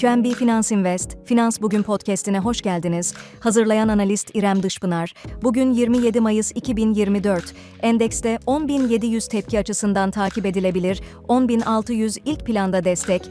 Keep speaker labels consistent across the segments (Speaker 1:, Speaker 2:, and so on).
Speaker 1: QNB Finans Invest, Finans Bugün podcast'ine hoş geldiniz. Hazırlayan analist İrem Dışpınar. Bugün 27 Mayıs 2024. Endekste 10.700 tepki açısından takip edilebilir, 10.600 ilk planda destek,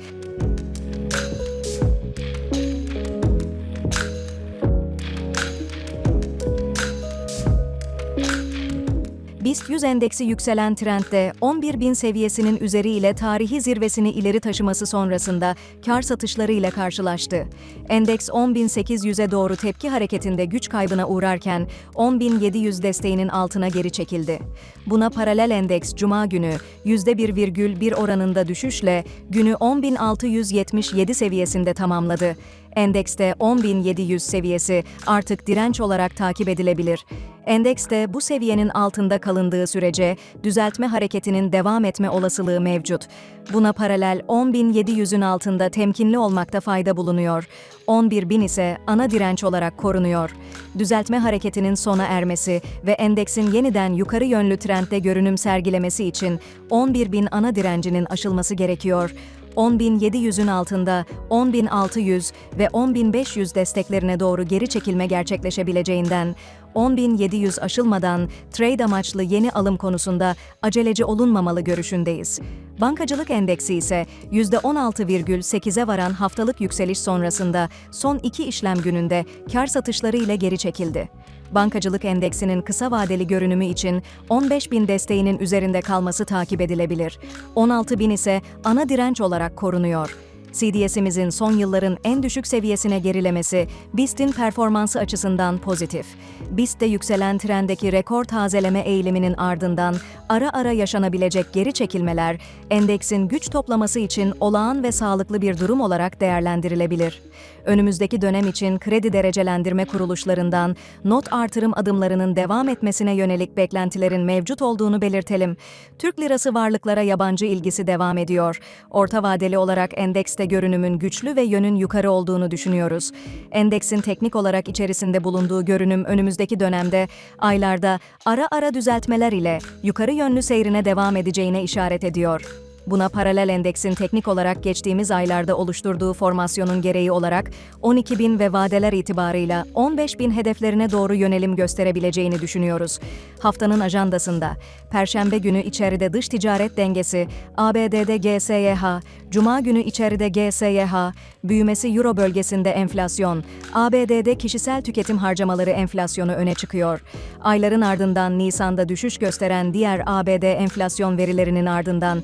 Speaker 1: BIST 100 endeksi yükselen trendde 11.000 seviyesinin üzeriyle tarihi zirvesini ileri taşıması sonrasında kar satışları ile karşılaştı. Endeks 10.800'e doğru tepki hareketinde güç kaybına uğrarken 10.700 desteğinin altına geri çekildi. Buna paralel endeks Cuma günü %1,1 oranında düşüşle günü 10.677 seviyesinde tamamladı. Endekste 10.700 seviyesi artık direnç olarak takip edilebilir. Endekste bu seviyenin altında kalındığı sürece düzeltme hareketinin devam etme olasılığı mevcut. Buna paralel 10.700'ün altında temkinli olmakta fayda bulunuyor. 11.000 ise ana direnç olarak korunuyor. Düzeltme hareketinin sona ermesi ve endeksin yeniden yukarı yönlü trendde görünüm sergilemesi için 11.000 ana direncinin aşılması gerekiyor. 10.700'ün altında 10.600 ve 10.500 desteklerine doğru geri çekilme gerçekleşebileceğinden 10.700 aşılmadan trade amaçlı yeni alım konusunda aceleci olunmamalı görüşündeyiz. Bankacılık endeksi ise %16,8'e varan haftalık yükseliş sonrasında son iki işlem gününde kar satışları ile geri çekildi. Bankacılık endeksinin kısa vadeli görünümü için 15.000 desteğinin üzerinde kalması takip edilebilir. 16.000 ise ana direnç olarak korunuyor. CDS'imizin son yılların en düşük seviyesine gerilemesi BIST'in performansı açısından pozitif. BIST'te yükselen trendeki rekor tazeleme eğiliminin ardından ara ara yaşanabilecek geri çekilmeler endeksin güç toplaması için olağan ve sağlıklı bir durum olarak değerlendirilebilir. Önümüzdeki dönem için kredi derecelendirme kuruluşlarından not artırım adımlarının devam etmesine yönelik beklentilerin mevcut olduğunu belirtelim. Türk lirası varlıklara yabancı ilgisi devam ediyor. Orta vadeli olarak endekste görünümün güçlü ve yönün yukarı olduğunu düşünüyoruz. Endeksin teknik olarak içerisinde bulunduğu görünüm önümüzdeki dönemde aylarda ara ara düzeltmeler ile yukarı yönlü seyrine devam edeceğine işaret ediyor. Buna paralel endeksin teknik olarak geçtiğimiz aylarda oluşturduğu formasyonun gereği olarak 12.000 ve vadeler itibarıyla 15.000 hedeflerine doğru yönelim gösterebileceğini düşünüyoruz. Haftanın ajandasında Perşembe günü içeride dış ticaret dengesi, ABD'de GSYH, Cuma günü içeride GSYH, büyümesi Euro bölgesinde enflasyon, ABD'de kişisel tüketim harcamaları enflasyonu öne çıkıyor. Ayların ardından Nisan'da düşüş gösteren diğer ABD enflasyon verilerinin ardından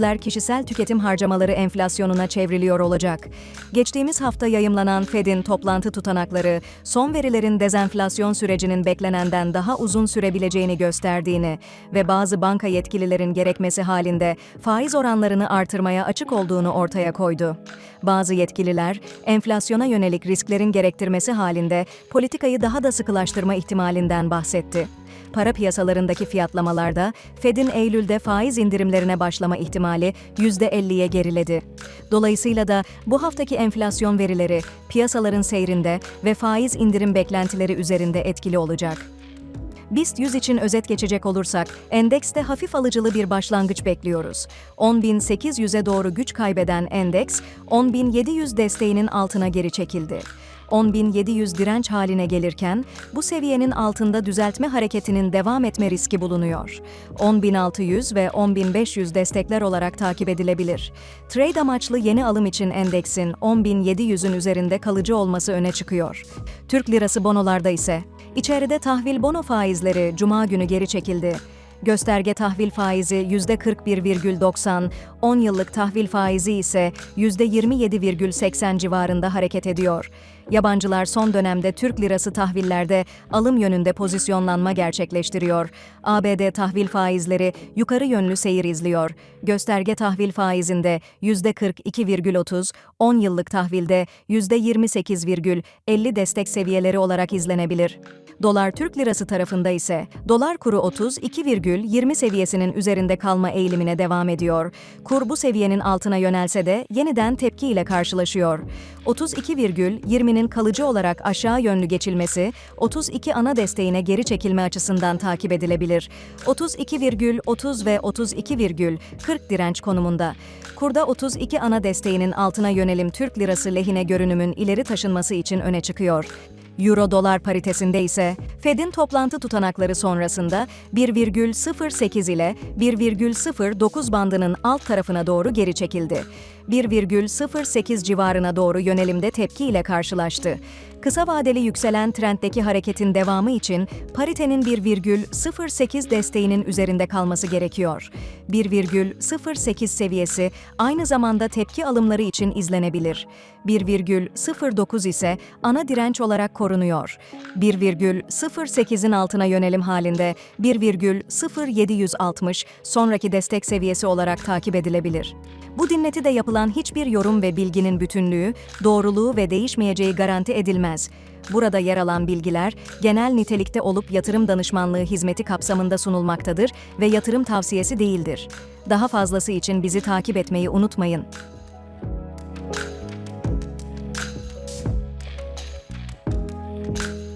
Speaker 1: gözler kişisel tüketim harcamaları enflasyonuna çevriliyor olacak. Geçtiğimiz hafta yayımlanan Fed'in toplantı tutanakları, son verilerin dezenflasyon sürecinin beklenenden daha uzun sürebileceğini gösterdiğini ve bazı banka yetkililerin gerekmesi halinde faiz oranlarını artırmaya açık olduğunu ortaya koydu. Bazı yetkililer, enflasyona yönelik risklerin gerektirmesi halinde politikayı daha da sıkılaştırma ihtimalinden bahsetti. Para piyasalarındaki fiyatlamalarda Fed'in Eylül'de faiz indirimlerine başlama ihtimali %50'ye geriledi. Dolayısıyla da bu haftaki enflasyon verileri piyasaların seyrinde ve faiz indirim beklentileri üzerinde etkili olacak. BIST 100 için özet geçecek olursak, endekste hafif alıcılı bir başlangıç bekliyoruz. 10.800'e doğru güç kaybeden endeks, 10.700 desteğinin altına geri çekildi. 10.700 direnç haline gelirken, bu seviyenin altında düzeltme hareketinin devam etme riski bulunuyor. 10.600 ve 10.500 destekler olarak takip edilebilir. Trade amaçlı yeni alım için endeksin 10.700'ün üzerinde kalıcı olması öne çıkıyor. Türk lirası bonolarda ise, İçeride tahvil bono faizleri Cuma günü geri çekildi. Gösterge tahvil faizi %41,90, 10 yıllık tahvil faizi ise %27,80 civarında hareket ediyor. Yabancılar son dönemde Türk lirası tahvillerde alım yönünde pozisyonlanma gerçekleştiriyor. ABD tahvil faizleri yukarı yönlü seyir izliyor. Gösterge tahvil faizinde %42,30, 10 yıllık tahvilde %28,50 destek seviyeleri olarak izlenebilir. Dolar Türk Lirası tarafında ise dolar kuru 32,20 seviyesinin üzerinde kalma eğilimine devam ediyor. Kur bu seviyenin altına yönelse de yeniden tepkiyle karşılaşıyor. 32,20'nin kalıcı olarak aşağı yönlü geçilmesi 32 ana desteğine geri çekilme açısından takip edilebilir. 32,30 ve 32,40 direnç konumunda. Kurda 32 ana desteğinin altına yönelim Türk lirası lehine görünümün ileri taşınması için öne çıkıyor. Euro-dolar paritesinde ise Fed'in toplantı tutanakları sonrasında 1,08 ile 1,09 bandının alt tarafına doğru geri çekildi. 1,08 civarına doğru yönelimde tepkiyle karşılaştı. Kısa vadeli yükselen trenddeki hareketin devamı için paritenin 1,08 desteğinin üzerinde kalması gerekiyor. 1,08 seviyesi aynı zamanda tepki alımları için izlenebilir. 1,09 ise ana direnç olarak korunuyor. 1,08'in altına yönelim halinde 1,0760 sonraki destek seviyesi olarak takip edilebilir. Bu dinletide yapılan hiçbir yorum ve bilginin bütünlüğü, doğruluğu ve değişmeyeceği garanti edilmez. Burada yer alan bilgiler genel nitelikte olup yatırım danışmanlığı hizmeti kapsamında sunulmaktadır ve yatırım tavsiyesi değildir. Daha fazlası için bizi takip etmeyi unutmayın.